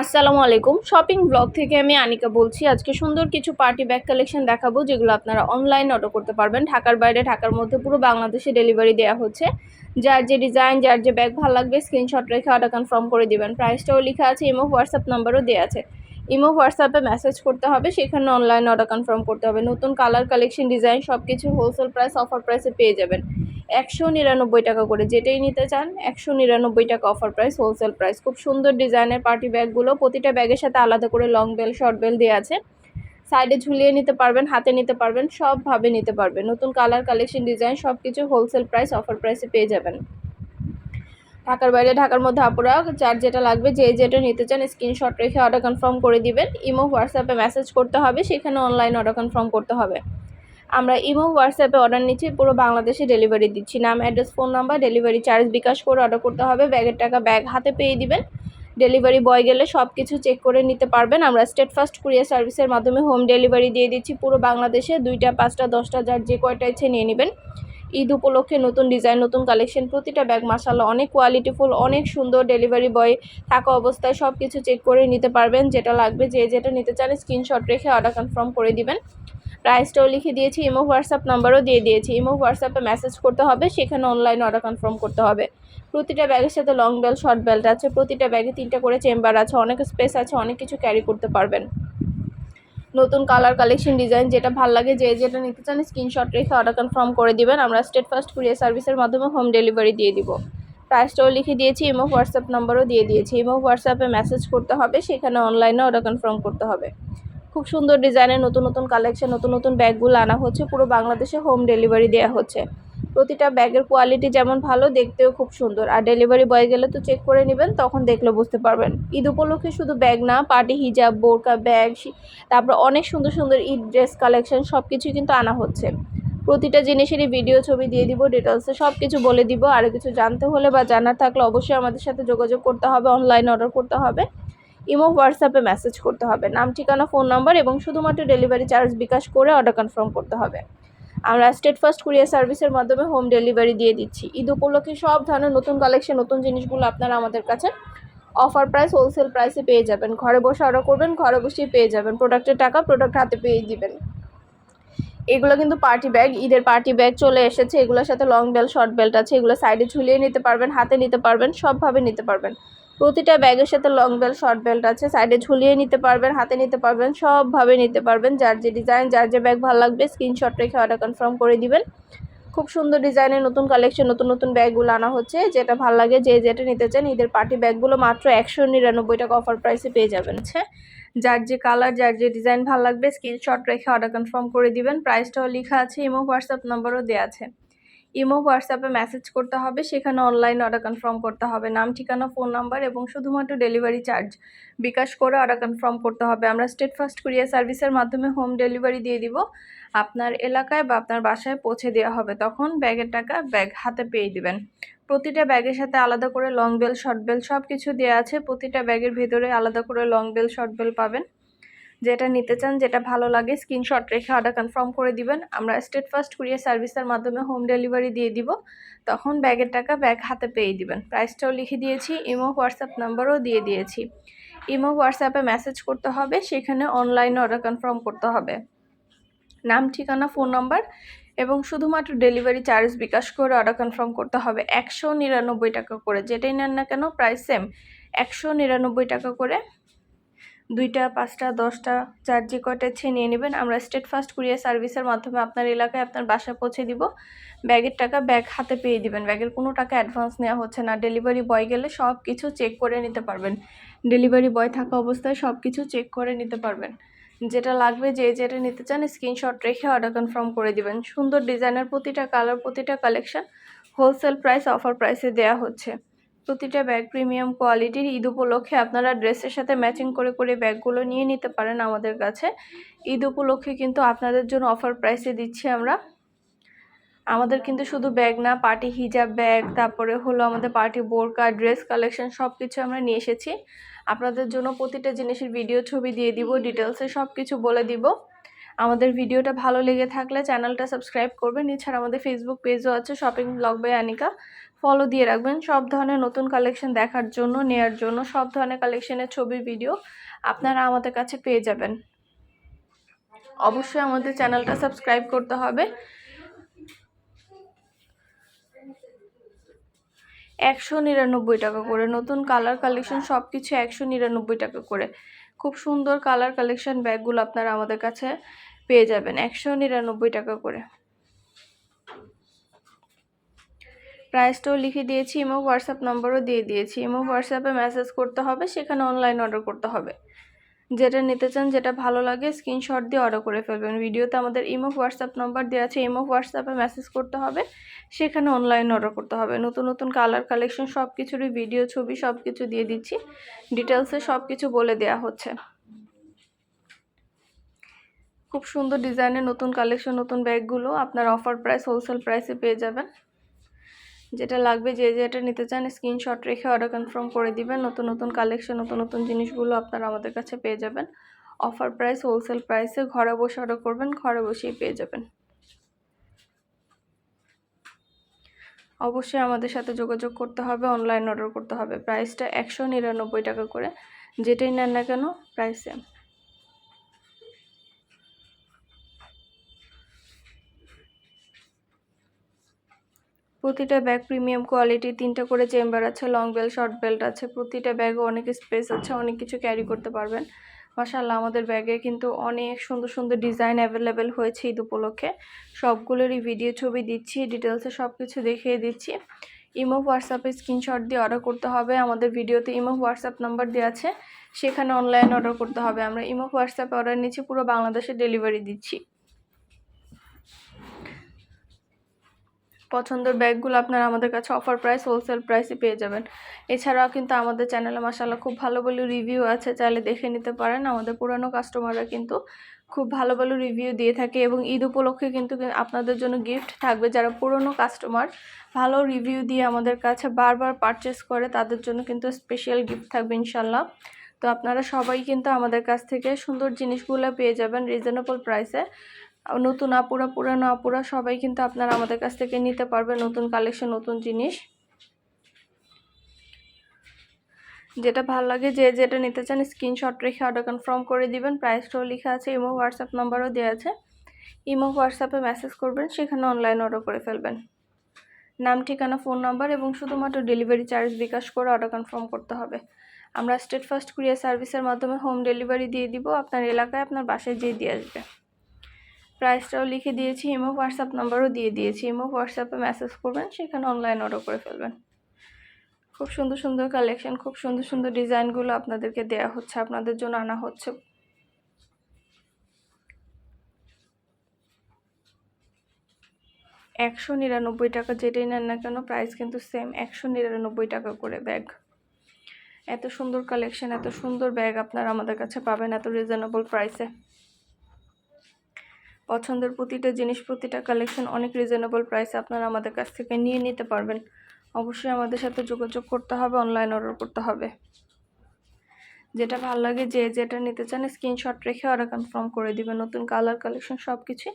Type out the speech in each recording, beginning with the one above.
আসসালামু আলাইকুম। Shopping blog থেকে আমি আনিকা বলছি। আজকে সুন্দর কিছু পার্টি ব্যাগ কালেকশন দেখাবো, যেগুলো আপনারা অনলাইন অর্ডার করতে পারবেন। ঢাকার বাইরে, ঢাকার মধ্যে পুরো বাংলাদেশে ডেলিভারি দেওয়া হচ্ছে। যার যে ডিজাইন, যার যে ব্যাগ ভালো লাগবে স্ক্রিনশট রেখে অর্ডার কনফার্ম করে দিবেন। প্রাইসটাও লেখা আছে ইমো হোয়াটসঅ্যাপ নাম্বারও দেওয়া আছে। ইমো হোয়াটসঅ্যাপে মেসেজ করতে হবে, সেখানে অনলাইন অর্ডার কনফার্ম করতে হবে। নতুন কালার কালেকশন ডিজাইন সব কিছু হোলসেল প্রাইস অফার প্রাইসে পেয়ে যাবেন। একশো নিরানব্বই টাকা করে যেটাই নিতে চান, একশো নিরানব্বই টাকা অফার প্রাইস হোলসেল প্রাইস খুব সুন্দর ডিজাইনের পার্টি ব্যাগগুলো প্রতিটা ব্যাগের সাথে আলাদা করে লং বেল শর্ট বেল দেওয়া আছে। সাইডে ঝুলিয়ে নিতে পারবেন, হাতে নিতে পারবেন, সবভাবে নিতে পারবেন। নতুন কালার কালেকশন ডিজাইন সব কিছু হোলসেল প্রাইস অফার প্রাইসে পেয়ে যাবেন। ঢাকার বাইরে, ঢাকার মধ্যে আপুরা, যার যেটা লাগবে, যে যেটা নিতে চান স্ক্রিনশট রেখে অর্ডার কনফার্ম করে দিবেন। ইমো হোয়াটসঅ্যাপে মেসেজ করতে হবে, সেখানে অনলাইন অর্ডার কনফার্ম করতে হবে। আমরা ইমো, হোয়াটসঅ্যাপে অর্ডার নিচ্ছি, পুরো বাংলাদেশে ডেলিভারি দিচ্ছি। নাম address phone number delivery charge bKash করে অর্ডার করতে হবে। ব্যাগের টাকা ব্যাগ হাতে পেয়ে দিবেন। ডেলিভারি বয় গেলে সব কিছু চেক করে নিতে পারবেন। আমরা স্টেট ফার্স্ট কুরিয়ার সার্ভিসের মাধ্যমে হোম ডেলিভারি দিয়ে দিচ্ছি পুরো বাংলাদেশে। দুইটা, পাঁচটা, দশটা, যার যে কয়টা ইচ্ছে নিয়ে নেবেন। ঈদ উপলক্ষে নতুন ডিজাইন নতুন কালেকশন প্রতিটা ব্যাগ মাসাল্লাহ অনেক কোয়ালিটিফুল অনেক সুন্দর ডেলিভারি বয় থাকা অবস্থায় সব কিছু চেক করে নিতে পারবেন। যেটা লাগবে, যে যেটা নিতে চান স্ক্রিনশট রেখে অর্ডার কনফার্ম করে দিবেন। প্রাইসটাও লিখে দিয়েছি ইমো হোয়াটসঅ্যাপ নাম্বারও দিয়ে দিয়েছি। ইমো হোয়াটসঅ্যাপে মেসেজ করতে হবে, সেখানে অনলাইন অর্ডার কনফার্ম করতে হবে। প্রতিটা ব্যাগের সাথে লং বেল শর্ট বেল্ট আছে, প্রতিটা ব্যাগে তিনটা করে চেম্বার আছে, অনেক স্পেস আছে, অনেক কিছু ক্যারি করতে পারবেন। নতুন কালার কালেকশন ডিজাইন যেটা ভালো লাগে, যে যেটা নিতে চান স্ক্রিনশট রেখে অর্ডার কনফার্ম করে দিবেন। আমরা স্টেট ফার্স্ট কুরিয়ার সার্ভিসের মাধ্যমে হোম ডেলিভারি দিয়ে দিব। প্রাইসটাও লিখে দিয়েছি ইমো হোয়াটসঅ্যাপ নাম্বারও দিয়ে দিয়েছি। ইমো হোয়াটসঅ্যাপে মেসেজ করতে হবে, সেখানে অনলাইনে অর্ডার কনফার্ম করতে হবে। খুব সুন্দর ডিজাইনের নতুন নতুন কালেকশন নতুন নতুন ব্যাগগুলো আনা হচ্ছে। পুরো বাংলাদেশে হোম ডেলিভারি দেওয়া হচ্ছে। প্রতিটা ব্যাগের কোয়ালিটি যেমন ভালো, দেখতেও খুব সুন্দর। আর ডেলিভারি বয় গেলে তো চেক করে নেবেন, তখন দেখলে বুঝতে পারবেন। ঈদ উপলক্ষে শুধু ব্যাগ না পার্টি হিজাব বোরকা, ব্যাগ তারপর অনেক সুন্দর সুন্দর ঈদ ড্রেস কালেকশন সব কিছুই কিন্তু আনা হচ্ছে। প্রতিটা জিনিসেরই ভিডিও ছবি দিয়ে দিব ডিটেলসে সব কিছু বলে দিব। আর কিছু জানতে হলে বা জানার থাকলে অবশ্যই আমাদের সাথে যোগাযোগ করতে হবে অনলাইন অর্ডার করতে হবে। ইমো, হোয়াটসঅ্যাপে মেসেজ করতে হবে। নাম, ঠিকানা ফোন নাম্বার এবং শুধুমাত্র ডেলিভারি চার্জ বিকাশ করে অর্ডার কনফার্ম করতে হবে। আমরা স্টেট ফার্স্ট কুরিয়ার সার্ভিসের মাধ্যমে হোম ডেলিভারি দিয়ে দিচ্ছি। ঈদ উপলক্ষে সব ধরনের নতুন কালেকশন নতুন জিনিসগুলো আপনারা আমাদের কাছে অফার প্রাইস হোলসেল প্রাইসে পেয়ে যাবেন। ঘরে বসে অর্ডার করবেন, ঘরে বসেই পেয়ে যাবেন। প্রোডাক্টের টাকা প্রোডাক্ট হাতে পেয়ে দিবেন। এগুলো কিন্তু পার্টি ব্যাগ ঈদের পার্টি ব্যাগ চলে এসেছে। এগুলোর সাথে লং বেল্ট শর্ট বেল্ট আছে। এগুলো সাইডে ঝুলিয়ে নিতে পারবেন, হাতে নিতে পারবেন, সবভাবে নিতে পারবেন। প্রতিটা ব্যাগের সাথে লং বেল্ট শর্ট বেল্ট আছে। সাইডে ঝুলিয়ে নিতে পারবেন, হাতে নিতে পারবেন, সবভাবে নিতে পারবেন। যার যে ডিজাইন যার যে ব্যাগ ভালো লাগবে স্ক্রিনশট রেখে অর্ডার কনফার্ম করে দিবেন। খুব সুন্দর ডিজাইনের নতুন কালেকশন নতুন নতুন ব্যাগগুলো আনা হচ্ছে। যেটা ভালো লাগে, যে যেটা নিতে চান, ঈদের পার্টি ব্যাগগুলো মাত্র একশো নিরানব্বই টাকা অফার প্রাইসে পেয়ে যাবেন। হচ্ছে যার যে কালার যার যে ডিজাইন ভালো লাগবে স্ক্রিনশট রেখে অর্ডার কনফার্ম করে দিবেন। প্রাইসটাও লেখা আছে ইমো হোয়াটসঅ্যাপ নাম্বারও দেওয়া আছে। ইমো, হোয়াটসঅ্যাপে মেসেজ করতে হবে, সেখানে অনলাইন অর্ডার কনফার্ম করতে হবে। নাম, ঠিকানা ফোন নাম্বার এবং শুধুমাত্র ডেলিভারি চার্জ বিকাশ করে অর্ডার কনফার্ম করতে হবে। আমরা স্টেট ফার্স্ট কুরিয়ার সার্ভিসের মাধ্যমে হোম ডেলিভারি দিয়ে দিব। আপনার এলাকায় বা আপনার বাসায় পৌঁছে দেওয়া হবে। তখন ব্যাগের টাকা ব্যাগ হাতে পেয়ে দিবেন। প্রতিটা ব্যাগের সাথে আলাদা করে লং বেল শর্ট বেল সব কিছু দেওয়া আছে। প্রতিটা ব্যাগের ভেতরে আলাদা করে লং বেল শর্ট বেল পাবেন। যেটা নিতে চান, যেটা ভালো লাগে স্ক্রিনশট রেখে অর্ডার কনফার্ম করে দিবেন। আমরা স্টেট ফার্স্ট কুরিয়ার সার্ভিসের মাধ্যমে হোম ডেলিভারি দিয়ে দিব। তখন ব্যাগের টাকা ব্যাগ হাতে পেয়ে দিবেন। প্রাইসটাও লিখে দিয়েছি ইমো হোয়াটসঅ্যাপ নাম্বারও দিয়ে দিয়েছি। ইমো হোয়াটসঅ্যাপে মেসেজ করতে হবে, সেখানে অনলাইনে অর্ডার কনফার্ম করতে হবে। নাম, ঠিকানা ফোন নাম্বার এবং শুধুমাত্র ডেলিভারি চার্জ বিকাশ করে অর্ডার কনফার্ম করতে হবে। একশো নিরানব্বই টাকা করে, যেটাই নেন না কেন প্রাইস সেম একশো নিরানব্বই টাকা করে দুইটা, পাঁচটা, দশটা যার যে কয়টা ইচ্ছে নিয়ে নেবেন। আমরা স্টেট ফার্স্ট কুরিয়ার সার্ভিসের মাধ্যমে আপনার এলাকায় আপনার বাসায় পৌঁছে দিব। ব্যাগের টাকা ব্যাগ হাতে পেয়ে দিবেন। ব্যাগের কোনো টাকা অ্যাডভান্স নেওয়া হচ্ছে না। ডেলিভারি বয় গেলে সব কিছু চেক করে নিতে পারবেন। ডেলিভারি বয় থাকা অবস্থায় সব কিছু চেক করে নিতে পারবেন। যেটা লাগবে, যে যেটা নিতে চান স্ক্রিনশট রেখে অর্ডার কনফার্ম করে দিবেন। সুন্দর ডিজাইনের প্রতিটা কালার প্রতিটা কালেকশন হোলসেল প্রাইস অফার প্রাইসে দেওয়া হচ্ছে। প্রতিটা ব্যাগ প্রিমিয়াম কোয়ালিটির ঈদ উপলক্ষে আপনারা ড্রেসের সাথে ম্যাচিং করে করে ব্যাগগুলো নিয়ে নিতে পারেন আমাদের কাছে। ঈদ উপলক্ষে কিন্তু আপনাদের জন্য অফার প্রাইসে দিচ্ছি আমরা। আমাদের কিন্তু শুধু ব্যাগ না পার্টি হিজাব ব্যাগ তারপরে হলো আমাদের পার্টি বোরকা ড্রেস কালেকশন সব কিছু আমরা নিয়ে এসেছি। আপনাদের জন্য প্রতিটা জিনিসের ভিডিও ছবি দিয়ে দিব ডিটেলসে সব কিছু বলে দিব। আমাদের ভিডিওটা ভালো লেগে থাকলে চ্যানেলটা সাবস্ক্রাইব করবেন। এছাড়া আমাদের ফেসবুক পেজও আছে shopping blog by Anika follow দিয়ে রাখবেন। সব ধরনের নতুন কালেকশন দেখার জন্য, নেয়ার জন্য, সব ধরনের কালেকশনের ছবি ভিডিও আপনারা আমাদের কাছে পেয়ে যাবেন। অবশ্যই আমাদের চ্যানেলটা সাবস্ক্রাইব করতে হবে। একশো নিরানব্বই টাকা করে নতুন কালার কালেকশন সব কিছু একশো নিরানব্বই টাকা করে। খুব সুন্দর কালার কালেকশন ব্যাগগুলো আপনারা আমাদের কাছে পেয়ে যাবেন, একশো নিরানব্বই টাকা করে। প্রাইসটাও লিখে দিয়েছি, ইমো, হোয়াটসঅ্যাপ নম্বরও দিয়ে দিয়েছি। ইমো, হোয়াটসঅ্যাপে মেসেজ করতে হবে, সেখানে অনলাইন অর্ডার করতে হবে। যেটা নিতে চান, যেটা ভালো লাগে স্ক্রিনশট দিয়ে অর্ডার করে ফেলবেন। ভিডিওতে আমাদের ইমো, হোয়াটসঅ্যাপ নাম্বার দেওয়া আছে, ইমো, হোয়াটসঅ্যাপে মেসেজ করতে হবে, সেখানে অনলাইন অর্ডার করতে হবে। নতুন নতুন কালার কালেকশন সব কিছুরই ভিডিও ছবি সব কিছু দিয়ে দিচ্ছি। ডিটেলসে সব কিছু বলে দেওয়া হচ্ছে। খুব সুন্দর ডিজাইনের নতুন কালেকশন নতুন ব্যাগগুলো আপনার অফার প্রাইস হোলসেল প্রাইসে পেয়ে যাবেন। যেটা লাগবে যে যেটা নিতে চান স্ক্রিনশট রেখে অর্ডার কনফার্ম করে দিবেন। নতুন নতুন কালেকশন নতুন নতুন জিনিসগুলো আপনারা আমাদের কাছে পেয়ে যাবেন। অফার প্রাইস হোলসেল প্রাইসে ঘরে বসে অর্ডার করবেন, ঘরে বসেই পেয়ে যাবেন। অবশ্যই আমাদের সাথে যোগাযোগ করতে হবে অনলাইন অর্ডার করতে হবে। প্রাইসটা একশো নিরানব্বই টাকা করে। যেটাই নেন না কেন প্রাইস সেম প্রতিটা ব্যাগ প্রিমিয়াম কোয়ালিটি, তিনটা করে চেম্বার আছে লং বেল্ট শর্ট বেল্ট আছে, প্রতিটা ব্যাগে অনেক স্পেস আছে, অনেক কিছু ক্যারি করতে পারবেন। মাসাল্লাহ আমাদের ব্যাগে কিন্তু অনেক সুন্দর সুন্দর ডিজাইন অ্যাভেলেবেল হয়েছে ঈদ উপলক্ষে। সবগুলোরই ভিডিও ছবি দিচ্ছি ডিটেলসে সব কিছু দেখিয়ে দিচ্ছি। ইমো হোয়াটসঅ্যাপে স্ক্রিনশট দিয়ে অর্ডার করতে হবে। আমাদের ভিডিওতে ইমো হোয়াটসঅ্যাপ নাম্বার দেওয়া আছে, সেখানে অনলাইন অর্ডার করতে হবে। আমরা ইমো হোয়াটসঅ্যাপে অর্ডার নিচ্ছি, পুরো বাংলাদেশে ডেলিভারি দিচ্ছি। পছন্দের ব্যাগগুলো আপনারা আমাদের কাছে অফার প্রাইস হোলসেল প্রাইসে পেয়ে যাবেন। এছাড়াও কিন্তু আমাদের চ্যানেলে মাসাল্লাহ খুব ভালো ভালো রিভিউ আছে, চাইলে দেখে নিতে পারেন। আমাদের পুরানো কাস্টমাররা কিন্তু খুব ভালো ভালো রিভিউ দিয়ে থাকে এবং ঈদ উপলক্ষে কিন্তু আপনাদের জন্য গিফট থাকবে। যারা পুরনো কাস্টমার ভালো রিভিউ দিয়ে আমাদের কাছে বারবার পারচেস করে, তাদের জন্য কিন্তু স্পেশাল গিফট থাকবে ইনশাল্লাহ তো আপনারা সবাই কিন্তু আমাদের কাছ থেকে সুন্দর জিনিসগুলো পেয়ে যাবেন রিজনেবল প্রাইসে নতুন আপুরা, পুরানো আপুরা সবাই কিন্তু আপনারা আমাদের কাছ থেকে নিতে পারবে নতুন কালেকশন নতুন জিনিস। যেটা ভালো লাগে, যে যেটা নিতে চান স্ক্রিনশট রেখে অর্ডার কনফার্ম করে দিবেন। প্রাইসটাও লেখা আছে ইমো হোয়াটসঅ্যাপ নাম্বারও দেওয়া আছে। ইমো হোয়াটসঅ্যাপে মেসেজ করবেন, সেখানে অনলাইন অর্ডার করে ফেলবেন। নাম, ঠিকানা ফোন নাম্বার এবং শুধুমাত্র ডেলিভারি চার্জ বিকাশ করে অর্ডার কনফার্ম করতে হবে। আমরা স্টেট ফার্স্ট কুরিয়ার সার্ভিসের মাধ্যমে হোম ডেলিভারি দিয়ে দিব। আপনার এলাকায়, আপনার বাসায় যেয়ে দিয়ে আসবে। প্রাইসটাও লিখে দিয়েছি, ইমো, হোয়াটসঅ্যাপ নাম্বারও দিয়ে দিয়েছি। ইমো, হোয়াটসঅ্যাপে মেসেজ করবেন, সেখানে অনলাইন অর্ডার করে ফেলবেন। খুব সুন্দর সুন্দর কালেকশন খুব সুন্দর সুন্দর ডিজাইনগুলো আপনাদেরকে দেয়া হচ্ছে, আপনাদের জন্য আনা হচ্ছে। একশো নিরানব্বই টাকা যেটাই নেন না কেন প্রাইস কিন্তু সেম একশো নিরানব্বই টাকা করে ব্যাগ এত সুন্দর কালেকশন এত সুন্দর ব্যাগ আপনারা আমাদের কাছে পাবেন, এত রিজনেবল প্রাইসে পছন্দের প্রতিটা জিনিস, প্রতিটা কালেকশন অনেক রিজনেবল প্রাইসে আপনারা আমাদের কাছ থেকে নিয়ে নিতে পারবেন। অবশ্যই আমাদের সাথে যোগাযোগ করতে হবে অনলাইন অর্ডার করতে হবে। যেটা ভালো লাগে যে যেটা নিতে চান স্ক্রিনশট রেখে অর্ডার কনফার্ম করে দিবেন। নতুন কালার কালেকশন সব কিছুই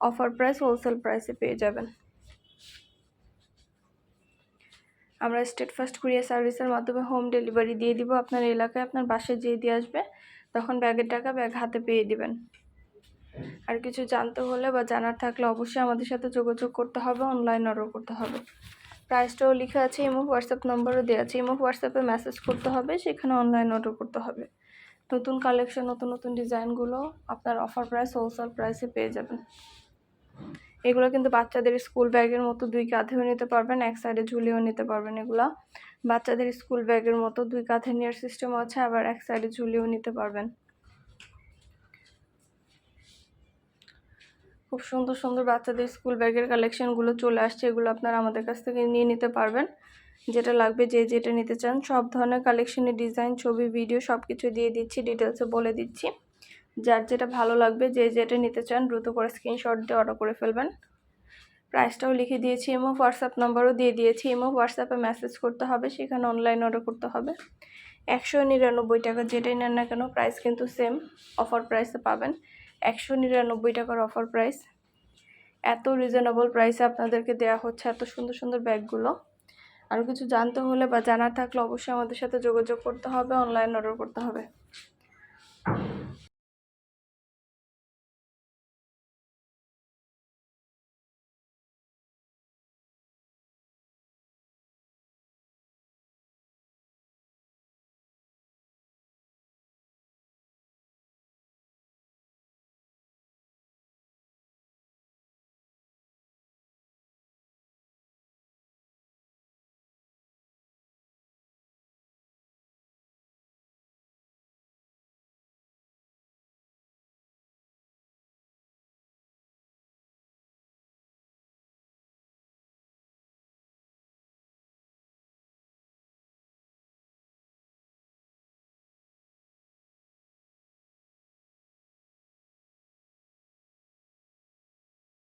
অফার প্রাইস হোলসেল প্রাইসে পেয়ে যাবেন। আমরা স্টেট ফার্স্ট কুরিয়ার সার্ভিসের মাধ্যমে হোম ডেলিভারি দিয়ে দিব। আপনার এলাকায় আপনার বাসায় যেয়ে দিয়ে আসবে, তখন ব্যাগের টাকা ব্যাগ হাতে পেয়ে দিবেন। আর কিছু জানতে হলে বা জানার থাকলে অবশ্যই আমাদের সাথে যোগাযোগ করতে হবে অনলাইন অর্ডার করতে হবে। প্রাইসটাও লেখা আছে ইমো হোয়াটসঅ্যাপ নম্বরও দেওয়া আছে। ইমো হোয়াটসঅ্যাপে মেসেজ করতে হবে, সেখানে অনলাইন অর্ডার করতে হবে। নতুন কালেকশন নতুন নতুন ডিজাইনগুলো আপনার অফার প্রাইস হোলসেল প্রাইসে পেয়ে যাবেন। এগুলো কিন্তু বাচ্চাদের স্কুল ব্যাগের মতো দুই কাঁধেও নিতে পারবেন, এক সাইডে ঝুলিয়েও নিতে পারবেন এগুলা। বাচ্চাদের স্কুল ব্যাগের মতো দুই কাঁধে নেওয়ার সিস্টেম আছে, আবার এক সাইডে ঝুলিয়েও নিতে পারবেন। খুব সুন্দর সুন্দর বাচ্চাদের স্কুল ব্যাগের কালেকশানগুলো চলে আসছে, এগুলো আপনারা আমাদের কাছ থেকে নিয়ে নিতে পারবেন। যেটা লাগবে, যে যেটা নিতে চান, সব ধরনের কালেকশনের ডিজাইন ছবি ভিডিও সব কিছু দিয়ে দিচ্ছি ডিটেলসে বলে দিচ্ছি। যার যেটা ভালো লাগবে, যে যেটা নিতে চান, দ্রুত করে স্ক্রিনশট দিয়ে অর্ডার করে ফেলবেন। প্রাইসটাও লিখে দিয়েছি এমও হোয়াটসঅ্যাপ নাম্বারও দিয়ে দিয়েছি। এমও হোয়াটসঅ্যাপে মেসেজ করতে হবে, সেখানে অনলাইন অর্ডার করতে হবে। একশো নিরানব্বই টাকা যেটাই নেন না কেন প্রাইস কিন্তু সেম অফার প্রাইসে পাবেন। একশো নিরানব্বই টাকার অফার প্রাইস এত রিজনেবল প্রাইসে আপনাদেরকে দেয়া হচ্ছে এত সুন্দর সুন্দর ব্যাগগুলো। আরও কিছু জানতে হলে বা জানার থাকলে অবশ্যই আমাদের সাথে যোগাযোগ করতে হবে অনলাইন অর্ডার করতে হবে।